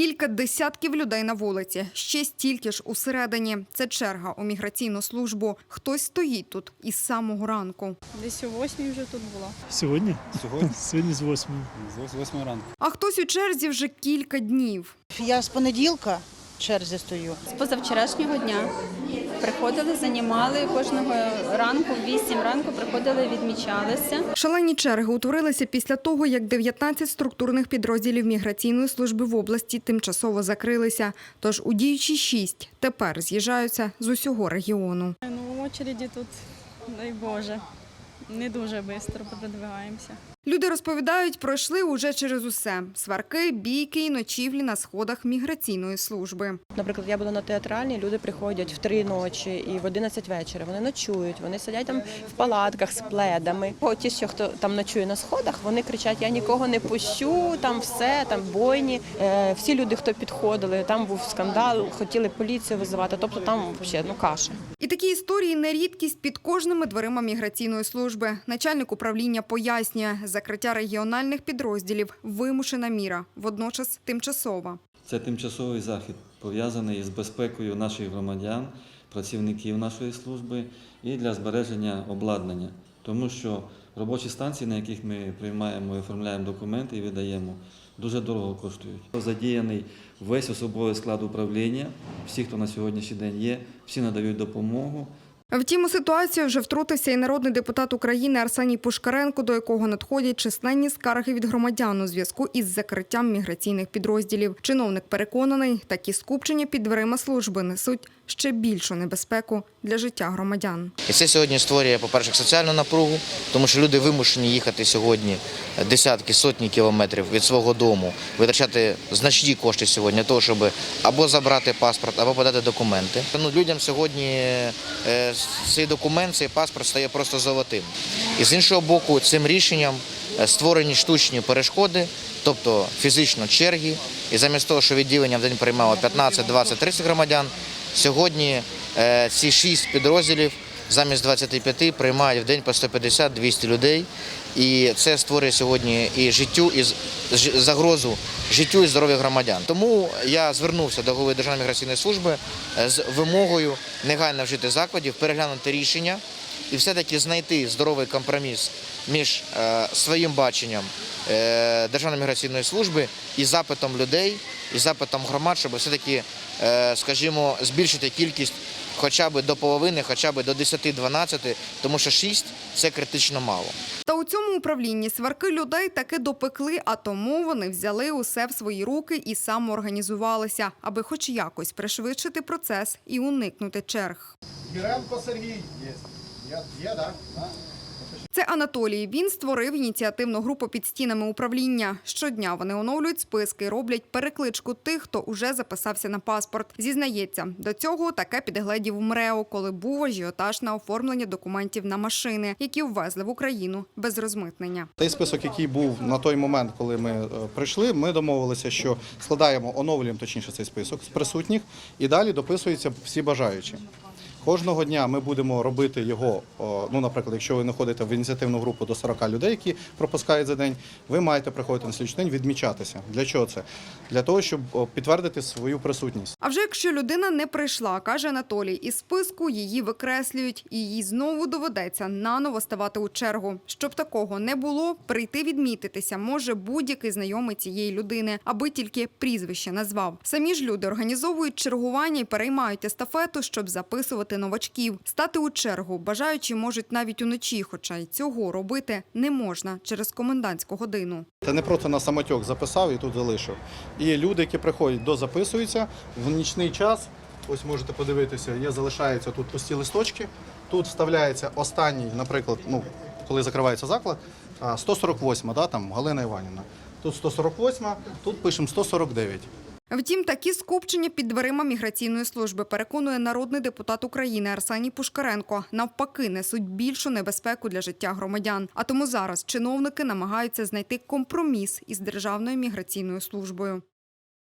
Кілька десятків людей на вулиці, ще стільки ж усередині. Це черга у міграційну службу. Хтось стоїть тут із самого ранку. Десь о восьмій вже тут була. Сьогодні? Сьогодні Сьогодні з 8. з восьмої ранку. А хтось у черзі вже кілька днів. Я з понеділка в черзі стою. З позавчорашнього дня приходили, займали кожного ранку, в 8 ранку приходили, відмічалися. Шалені черги утворилися після того, як 19 структурних підрозділів міграційної служби в області тимчасово закрилися. Тож у діючі шість тепер з'їжджаються з усього регіону. Ну, очереді тут, дай Боже, не дуже швидко продвигаємося. Люди розповідають, пройшли уже через усе: сварки, бійки і ночівлі на сходах міграційної служби. Наприклад, я була на театральній, люди приходять в три ночі і в 11 вечора. Вони ночують, вони сидять там в палатках з пледами. Ті, що хто там ночує на сходах, вони кричать: Я нікого не пущу, там все, там бойні. Е, всі люди, хто підходили, там був скандал, хотіли поліцію визивати. Тобто там взагалі ну каша. І такі історії не рідкість під кожними дверима міграційної служби. Начальник управління пояснює, закриття регіональних підрозділів вимушена міра, водночас тимчасова. Це тимчасовий захід, пов'язаний із безпекою наших громадян, працівників нашої служби і для збереження обладнання. Тому що робочі станції, на яких ми приймаємо і оформляємо документи і видаємо, дуже дорого коштують. Задіяний весь особовий склад управління, всі, хто на сьогоднішній день є, всі надають допомогу. Втім, у ситуацію вже втрутився і народний депутат України Арсеній Пушкаренко, до якого надходять численні скарги від громадян у зв'язку із закриттям міграційних підрозділів. Чиновник переконаний, такі скупчення під дверима служби несуть ще більшу небезпеку для життя громадян. І це сьогодні створює, по-перше, соціальну напругу, тому що люди вимушені їхати сьогодні десятки, сотні кілометрів від свого дому, витрачати значні кошти сьогодні того, щоб або забрати паспорт, або подати документи. Ну, людям сьогодні е, цей документ, цей паспорт стає просто золотим. І з іншого боку, цим рішенням е, створені штучні перешкоди, тобто фізично черги. І замість того, що відділення в день приймало 15, 20, 30 громадян, сьогодні е, ці шість підрозділів замість 25 приймають в день по 150-200 людей. І це створює сьогодні і життю, і загрозу життю і здоров'ю громадян. Тому я звернувся до голови Державної міграційної служби е, з вимогою негайно вжити закладів, переглянути рішення і все-таки знайти здоровий компроміс між е, своїм баченням е, Державної міграційної служби і запитом людей, і запитом громад, щоб все-таки, е, скажімо, збільшити кількість хоча б до половини, хоча б до 10-12, тому що 6 – це критично мало. Та у цьому управлінні сварки людей таки допекли, а тому вони взяли усе в свої руки і самоорганізувалися, аби хоч якось пришвидшити процес і уникнути черг. Гіренко Сергій є. Є, є да? Це Анатолій. Він створив ініціативну групу під стінами управління. Щодня вони оновлюють списки, роблять перекличку тих, хто уже записався на паспорт. Зізнається, до цього таке підгледів МРЕО, коли був ажіотаж на оформлення документів на машини, які ввезли в Україну без розмитнення. Той список, який був на той момент, коли ми е, прийшли, ми домовилися, що складаємо, оновлюємо точніше цей список з присутніх і далі дописуються всі бажаючі. Кожного дня ми будемо робити його. Ну, наприклад, якщо ви знаходите в ініціативну групу до 40 людей, які пропускають за день, ви маєте приходити на слідчий день, відмічатися. Для чого це? Для того, щоб підтвердити свою присутність. А вже якщо людина не прийшла, каже Анатолій, із списку її викреслюють, і їй знову доведеться наново ставати у чергу. Щоб такого не було, прийти відмітитися може будь-який знайомий цієї людини, аби тільки прізвище назвав. Самі ж люди організовують чергування і переймають естафету, щоб записувати новачків. Стати у чергу бажаючі можуть навіть уночі, хоча й цього робити не можна через комендантську годину. Це не просто на самотьок записав і тут залишив. І люди, які приходять, дозаписуються в нічний час. Ось можете подивитися, є залишаються тут пусті листочки. Тут вставляється останній, наприклад, ну коли закривається заклад, а, 148, да, там Галина Іванівна. Тут 148, тут пишемо 149. Втім, такі скупчення під дверима міграційної служби переконує народний депутат України Арсеній Пушкаренко. Навпаки, несуть більшу небезпеку для життя громадян. А тому зараз чиновники намагаються знайти компроміс із державною міграційною службою.